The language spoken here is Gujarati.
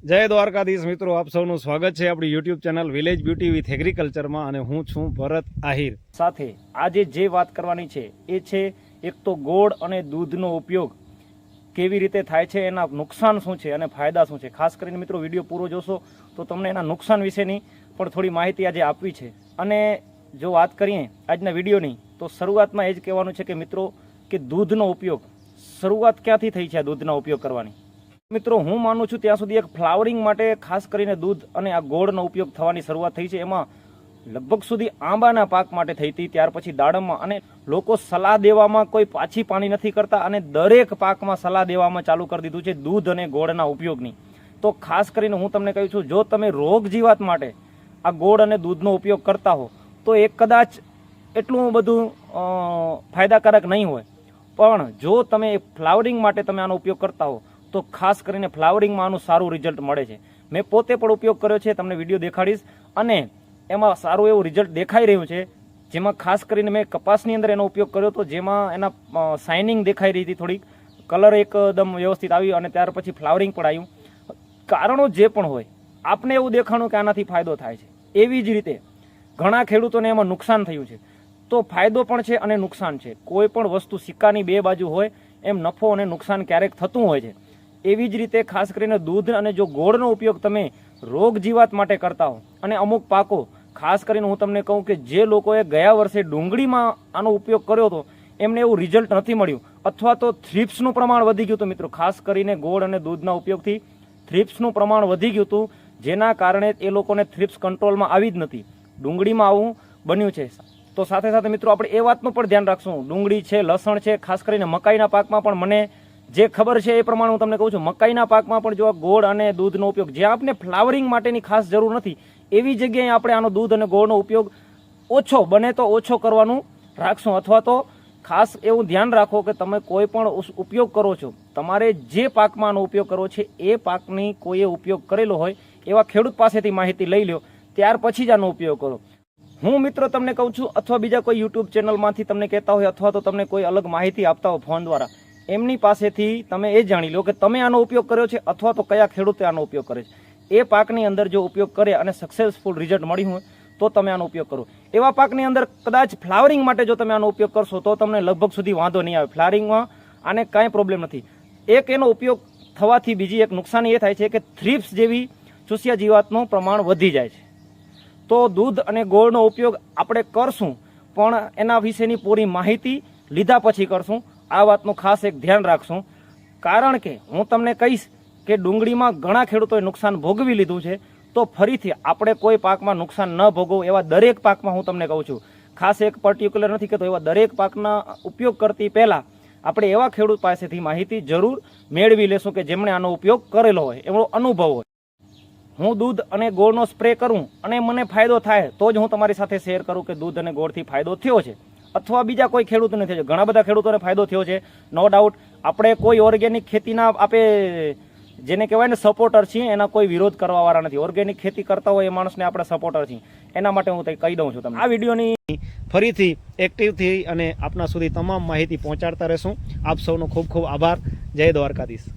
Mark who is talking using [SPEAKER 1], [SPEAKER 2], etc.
[SPEAKER 1] જય દ્વારકાધીશ મિત્રો, આપ સૌનું સ્વાગત છે આપણી YouTube channel village beauty with એગ્રીકલ્ચરમાં અને હું છું ભરત આહિર.
[SPEAKER 2] સાથે આજે જે વાત કરવાની છે, એ છે એક તો ગોળ અને દૂધનો ઉપયોગ કેવી રીતે થાય છે, એના નુકસાન શું છે અને ફાયદા શું છે. ખાસ કરીને મિત્રો, વીડિયો પૂરો જોશો તો તમને એના નુકસાન વિશેની પણ થોડી માહિતી આજે આપવી છે. અને જો વાત કરીએ આજના વિડીયોની, તો શરૂઆતમાં એ જ કહેવાનું છે કે મિત્રો, કે દૂધનો ઉપયોગ શરૂઆત ક્યાંથી થઈ છે આ દૂધના ઉપયોગ કરવાની? મિત્રો, હું માનું છું ત્યાં સુધી એક ફ્લાવરિંગ માટે ખાસ કરીને દૂધ અને આ ગોળનો ઉપયોગ થવાની શરૂઆત થઈ છે. એમાં લગભગ સુધી આંબાના પાક માટે થઈ હતી. ત્યાર પછી દાડમમાં અને લોકો સલાહ દેવામાં કોઈ પાછી પાણી નથી કરતા અને દરેક પાકમાં સલાહ દેવામાં ચાલુ કરી દીધું છે દૂધ અને ગોળના ઉપયોગની. તો ખાસ કરીને હું તમને કહું છું, જો તમે રોગ જીવાત માટે આ ગોળ અને દૂધનો ઉપયોગ કરતા હો, તો એ કદાચ એટલું બધું ફાયદાકારક નહીં હોય. પણ જો તમે ફ્લાવરિંગ માટે તમે આનો ઉપયોગ કરતા હો તો ખાસ કરીને ફ્લાવરિંગમાં આનું સારું રિઝલ્ટ મળે છે. મેં પોતે પણ ઉપયોગ કર્યો છે, તમને વીડિયો દેખાડીશ. અને એમાં સારું એવું રિઝલ્ટ દેખાઈ રહ્યું છે, જેમાં ખાસ કરીને મેં કપાસની અંદર એનો ઉપયોગ કર્યો તો જેમાં એના શાઇનિંગ દેખાઈ રહી હતી થોડીક. કલર એકદમ વ્યવસ્થિત આવ્યું અને ત્યાર પછી ફ્લાવરિંગ પણ આવ્યું. કારણો જે પણ હોય, આપને એવું દેખાણું કે આનાથી ફાયદો થાય છે. એવી જ રીતે ઘણા ખેડૂતોને એમાં નુકસાન થયું છે. તો ફાયદો પણ છે અને નુકસાન છે. કોઈ પણ વસ્તુ સિક્કાની બે બાજુ હોય, એમ નફો અને નુકસાન ક્યારેક થતું હોય છે. એવી જ રીતે ખાસ કરીને દૂધ અને જો ગોળનો ઉપયોગ તમે રોગ જીવાત માટે કરતા હો, અને અમુક પાકો, ખાસ કરીને હું તમને કહું કે જે લોકોએ ગયા વર્ષે ડુંગળીમાં આનો ઉપયોગ કર્યો હતો, એમને એવું રિઝલ્ટ નથી મળ્યું. અથવા તો થ્રિપ્સનું પ્રમાણ વધી ગયું હતું મિત્રો, ખાસ કરીને ગોળ અને દૂધના ઉપયોગથી થ્રિપ્સનું પ્રમાણ વધી ગયું હતું, જેના કારણે એ લોકોને થ્રિપ્સ કંટ્રોલમાં આવી જ નથી. ડુંગળીમાં આવું બન્યું છે. તો સાથે સાથે મિત્રો, આપણે એ વાતનું પણ ધ્યાન રાખશું. ડુંગળી છે, લસણ છે, ખાસ કરીને મકાઈના પાકમાં પણ મને જે ખબર છે એ પ્રમાણે હું તમને કહું છું, મકાઈના પાકમાં પણ જો ગોળ અને દૂધનો ઉપયોગ, જે આપને ફ્લાવરિંગ માટેની ખાસ જરૂર નથી, એવી જગ્યાએ આપણે આનો દૂધ અને ગોળનો ઉપયોગ ઓછો, બને તો ઓછો કરવાનું રાખશું. અથવા તો ખાસ એવું ધ્યાન રાખો કે તમે કોઈ પણ ઉપયોગ કરો છો, તમારે જે પાકમાં આનો ઉપયોગ કરવો છે, એ પાકની કોઈએ ઉપયોગ કરેલો હોય, એવા ખેડૂત પાસેથી માહિતી લઈ લો ત્યાર પછી જ આનો ઉપયોગ કરો. હું મિત્રો તમને કહું છું, અથવા બીજા કોઈ યુટ્યુબ ચેનલમાંથી તમને કહેતા હોય, અથવા તો તમને કોઈ અલગ માહિતી આપતા હોય ફોન દ્વારા એમની પાસેથી તમે એ જાણી લો કે તમે આનો ઉપયોગ કર્યો છે અથવા તો કયા ખેડૂતે આનો ઉપયોગ કરે છે. એ પાકની અંદર જો ઉપયોગ કરે અને સક્સેસફુલ રિઝલ્ટ મળ્યું હોય, તો તમે આનો ઉપયોગ કરો. એવા પાકની અંદર કદાચ ફ્લાવરિંગ માટે જો તમે આનો ઉપયોગ કરશો, તો તમને લગભગ સુધી વાંધો નહીં આવે. ફ્લાવરિંગમાં આને કાંઈ પ્રોબ્લેમ નથી. એક એનો ઉપયોગ થવાથી બીજી એક નુકસાની એ થાય છે કે થ્રીપ્સ જેવી ચૂસિયા જીવાતનું પ્રમાણ વધી જાય છે. તો દૂધ અને ગોળનો ઉપયોગ આપણે કરશું, પણ એના વિશેની પૂરી માહિતી લીધા પછી કરશું. આ વાતનું ખાસ એક ધ્યાન રાખશું. કારણ કે હું તમને કહીશ કે ડુંગળીમાં ઘણા ખેડૂતોએ નુકસાન ભોગવી લીધું છે, તો ફરીથી આપણે કોઈ પાકમાં નુકસાન ન ભોગવવું એવા દરેક પાકમાં હું તમને કહું છું. ખાસ એક પર્ટિક્યુલર નથી કહેતો, એવા દરેક પાકના ઉપયોગ કરતી પહેલાં આપણે એવા ખેડૂત પાસેથી માહિતી જરૂર મેળવી લેશું કે જેમણે આનો ઉપયોગ કરેલો હોય, એવો અનુભવ હોય. હું દૂધ અને ગોળનો સ્પ્રે કરું અને મને ફાયદો થાય, તો જ હું તમારી સાથે શેર કરું કે દૂધ અને ગોળથી ફાયદો થયો છે. અથવા બીજા કોઈ ખેડૂતોને થયો. છે ઘણા બધા ખેડૂતોને ફાયદો થયો છે. નો ડાઉટ આપણે કોઈ ઓર્ગેનિક ખેતીના આપે જેને કહેવાય ને સપોર્ટર છીએ, એના કોઈ વિરોધ કરવાવાળા નથી. ઓર્ગેનિક ખેતી કરતા હોય એ માણસને આપણે સપોર્ટર છીએ. એના માટે હું તે કહી દઉં છું તમને. આ વિડીયોની
[SPEAKER 1] ફરીથી એક્ટિવથી અને આપના સુધી તમામ માહિતી પહોંચાડતા રહેશું. આપ સૌનો ખૂબ ખૂબ આભાર. જય દ્વારકાધીશ.